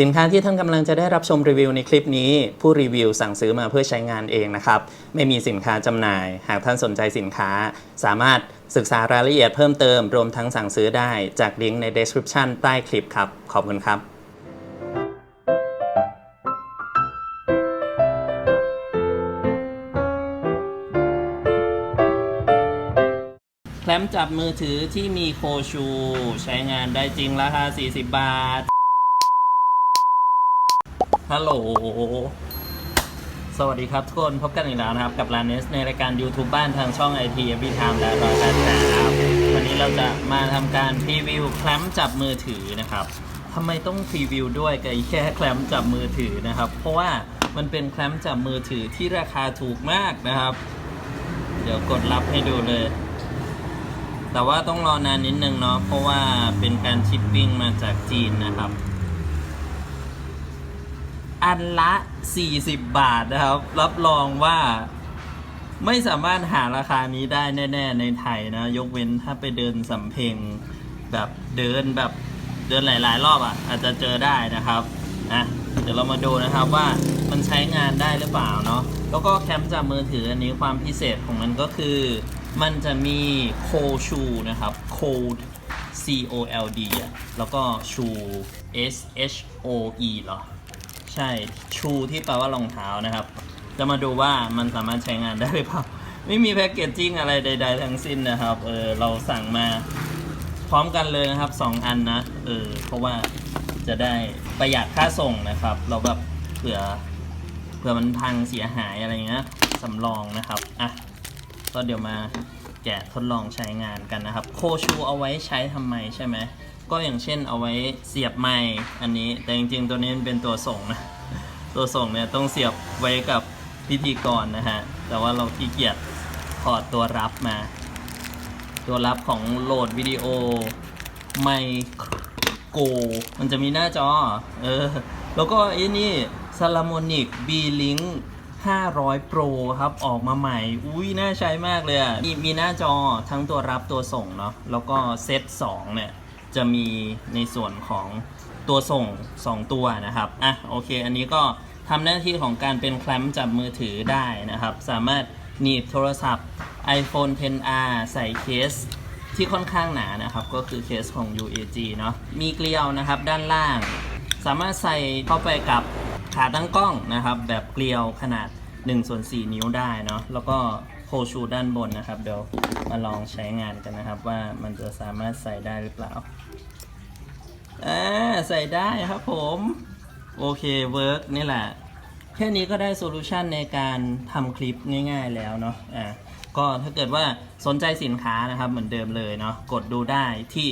สินค้าที่ท่านกำลังจะได้รับชมรีวิวในคลิปนี้ ผู้รีวิวสั่งซื้อมาเพื่อใช้งานเองนะครับ ไม่มีสินค้าจำหน่าย หากท่านสนใจสินค้า สามารถศึกษารายละเอียดเพิ่มเติม รวมทั้งสั่งซื้อได้จากลิงก์ใน description ใต้คลิปครับ ขอบคุณครับแคลมจับมือถือที่มีโคชู ใช้งานได้จริงราคา 40 บาท ฮัลโหล สวัสดีครับทุกคนพบกันอีกแล้วนะครับ กับลานเนสในรายการ YouTube บ้านทางช่อง IT Every Time และรอยแปดแปดครับ วันนี้เราจะมาทำการพรีวิวแคลมจับมือถือนะครับทำไมต้องพรีวิวด้วยกับแค่แคลมจับมือถือนะครับ เพราะว่ามันเป็นแคลมจับมือถือที่ราคาถูกมากนะครับ เดี๋ยวกดรับให้ดูเลย แต่ว่าต้องรอนานนิดนึงเนาะเพราะว่าเป็นการชิปปิ้งมาจากจีนนะครับ อันละ 40 บาทนะครับ รับรองว่า ไม่สามารถหาราคานี้ได้แน่ ๆ ในไทยนะ ยกเว้นถ้าไปเดินสำเพ็งแบบเดินแบบเดินหลาย ๆ รอบอะ อาจจะเจอได้นะครับอะเดี๋ยวเรามาดูนะครับว่ามันใช้งานได้หรือเปล่าเนาะแล้วก็แคมจับมือถืออันนี้ความพิเศษของมันก็คือ มันจะมีโคชูนะครับ Code C O L D อะแล้วก็ชู S H O E เหรอ ใช่ชูที่แปลว่ารองเท้านะครับ จะมาดูว่ามันสามารถใช้งานได้หรือเปล่า ไม่มีแพ็กเกจจิ้งอะไรใด ๆ ทั้งสิ้นนะครับ เออเราสั่งมาพร้อมกันเลยนะครับ 2 อันนะ เออเพราะว่าจะได้ประหยัดค่าส่งนะครับ เราแบบเผื่อเผื่อมันพังเสียหายอะไรเงี้ยสำรองนะครับอะก็เดี๋ยวมาแกะทดลองใช้งานกันนะครับ โคชูเอาไว้ใช้ทำไมใช่ไหม ก็อย่างเช่นเอาไว้เสียบไมค์อันนี้แต่จริงๆตัวนี้มันเป็นตัวส่งนะ ตัวส่งเนี่ยต้องเสียบไว้กับพิธีกรนะฮะ แต่ว่าเราขี้เกียจถอดตัวรับมา ตัวรับของโหลดวิดีโอไมโกมันจะมีหน้าจอ เออ แล้วก็ไอ้นี่ s a l a m o n i c B-Link 500 Pro ครับ ออกมาใหม่ อุ้ยน่าใช้มากเลยมีมีหน้าจอทั้งตัวรับตัวส่งเนาะแล้วก็เซต2เนี่ย จะมีในส่วนของตัวส่ง 2 ตัวนะครับอะโอเค อันนี้ก็ทำหน้าที่ของการเป็นแคลมจับมือถือได้นะครับ สามารถหนีบโทรศัพท์ iPhone 10R ใส่เคสที่ค่อนข้างหนานะครับ ก็คือเคสของ UAG เนาะมีเกลียวนะครับด้านล่าง สามารถใส่เข้าไปกับขาตั้งกล้องนะครับ แบบเกลียวขนาด1ส่วน4นิ้วได้เนาะแล้วก็ โคชูด้านบนนะครับ เดี๋ยวมาลองใช้งานกันนะครับว่ามันจะสามารถใส่ได้หรือเปล่าอ่าใส่ได้ครับผม โอเคเวิร์กนี่แหละ แค่นี้ก็ได้โซลูชันในการทำคลิปง่าย ๆแล้วเนาะอ่าก็ถ้าเกิดว่าสนใจสินค้านะครับเหมือนเดิมเลยเนาะกดดูได้ที่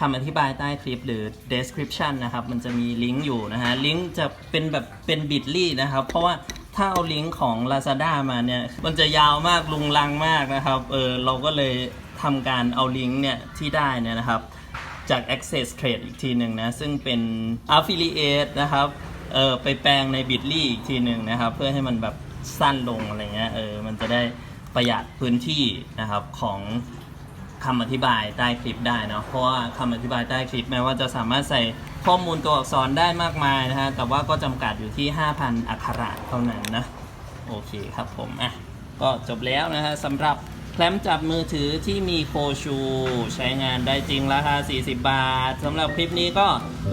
คำอธิบายใต้คลิปหรือ description นะครับ มันจะมีลิงก์อยู่นะฮะ ลิงก์จะเป็นแบบเป็น bit.ly นะครับ เพราะว่า ถ้าเอาลิงก์ของ Lazada มาเนี่ย มันจะยาวมากลุงลังมากนะครับ เออเราก็เลยทำการเอาลิงก์เนี่ยที่ได้เนี่ยนะครับ จาก Access Trade อีกทีหนึ่งนะ ซึ่งเป็น Affiliate นะครับ เออไปแปลงใน Bitly อีกทีหนึ่งนะครับ เพื่อให้มันแบบสั้นลงอะไรเงี้ย เออ มันจะได้ประหยัดพื้นที่นะครับของ คำอธิบายใต้คลิปได้เนะเพราะว่าคำอธิบายใต้คลิปแม้ว่าจะสามารถใส่ข้อมูลตัวอักษรได้มากมายนะฮะแต่ว่าก็จำกัดอยู่ที่ 5,000 อักขระเท่านั้นนะโอเคครับผมอะก็จบแล้วนะฮะสำหรับแคลมจับมือถือที่มีโคชู ใช้งานได้จริงราคา 40 บาทสำหรับคลิปนี้ก็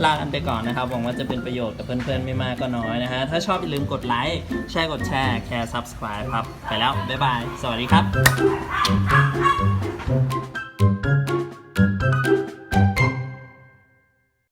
ลากันไปก่อนนะครับหวังว่าจะเป็นประโยชน์กับเพื่อนๆ ไม่มากก็น้อยนะฮะถ้าชอบอย่าลืมกดไลค์แชร์กดแชร์แชร์ subscribe ครับ ไปแล้ว บ๊ายบาย สวัสดีครับ